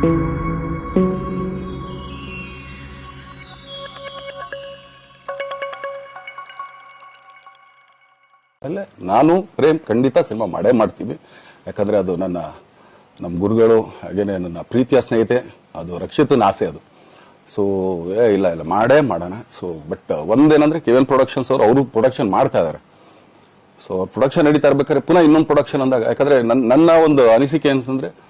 ಅಲ್ಲೇ ನಾನು ಪ್ರೇಮ್ ಖಂಡಿತ ಸಿನಿಮಾ ಮಾಡೇ ಮಾಡ್ತೀವಿ. ಯಾಕಂದ್ರೆ ಅದು ನನ್ನ, ನಮ್ಮ ಗುರುಗಳು, ಹಾಗೇನೆ ನನ್ನ ಪ್ರೀತಿಯ ಸ್ನೇಹಿತೆ, ಅದು ರಕ್ಷಿತನ ಆಸೆ ಅದು. ಸೊ ಏ, ಇಲ್ಲ ಇಲ್ಲ, ಮಾಡೇ ಮಾಡೋಣ. ಸೊ ಬಟ್ ಒಂದೇನಂದ್ರೆ ಕೆ ಎನ್ ಪ್ರೊಡಕ್ಷನ್ಸ್ ಅವರು ಅವರು ಪ್ರೊಡಕ್ಷನ್ ಮಾಡ್ತಾ ಇದ್ದಾರೆ ಸೊ ಪ್ರೊಡಕ್ಷನ್ ನಡೀತಾ ಇರ್ಬೇಕಾದ್ರೆ ಪುನಃ ಇನ್ನೊಂದು ಪ್ರೊಡಕ್ಷನ್ ಅಂದಾಗ, ಯಾಕಂದ್ರೆ ನನ್ನ ನನ್ನ ಒಂದು ಅನಿಸಿಕೆ ಅಂತಂದ್ರೆ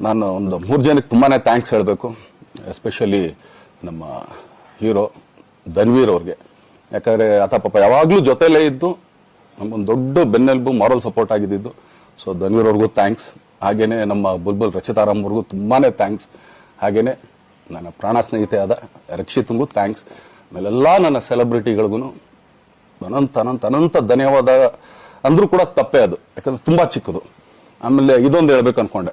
ನಾನು ಒಂದು ಮೂರು ಜನಕ್ಕೆ ತುಂಬಾ ಥ್ಯಾಂಕ್ಸ್ ಹೇಳಬೇಕು ಎಸ್ಪೆಷಲಿ ನಮ್ಮ ಹೀರೋ ಧನ್ವೀರ್ ಅವ್ರಿಗೆ. ಯಾಕಂದರೆ ಆತ ಪಾಪ ಯಾವಾಗಲೂ ಜೊತೆಲೇ ಇದ್ದು ನಮ್ಮೊಂದು ದೊಡ್ಡ ಬೆನ್ನೆಲುಬು ಮಾರಲ್ ಸಪೋರ್ಟ್ ಆಗಿದ್ದು ಸೊ ಧನ್ವೀರ್ ಅವ್ರಿಗೂ ಥ್ಯಾಂಕ್ಸ್ ಹಾಗೇ ನಮ್ಮ ಬುಲ್ಬುಲ್ ರಚಿತಾರಾಮ್ ಅವ್ರಿಗೂ ತುಂಬಾನೇ ಥ್ಯಾಂಕ್ಸ್ ಹಾಗೆಯೇ ನನ್ನ ಪ್ರಾಣ ಸ್ನೇಹಿತೆ ಆದ ರಕ್ಷಿತ್ಗೂ ಥ್ಯಾಂಕ್ಸ್ ಆಮೇಲೆಲ್ಲ ನನ್ನ ಸೆಲೆಬ್ರಿಟಿಗಳಿಗೂ ಅನಂತ ಅನಂತ ಅನಂತ ಧನ್ಯವಾದ ಅಂದರೂ ಕೂಡ ತಪ್ಪೇ ಅದು. ಯಾಕಂದ್ರೆ ತುಂಬ ಚಿಕ್ಕದು. ಆಮೇಲೆ ಇದೊಂದು ಹೇಳ್ಬೇಕು ಅನ್ಕೊಂಡೆ.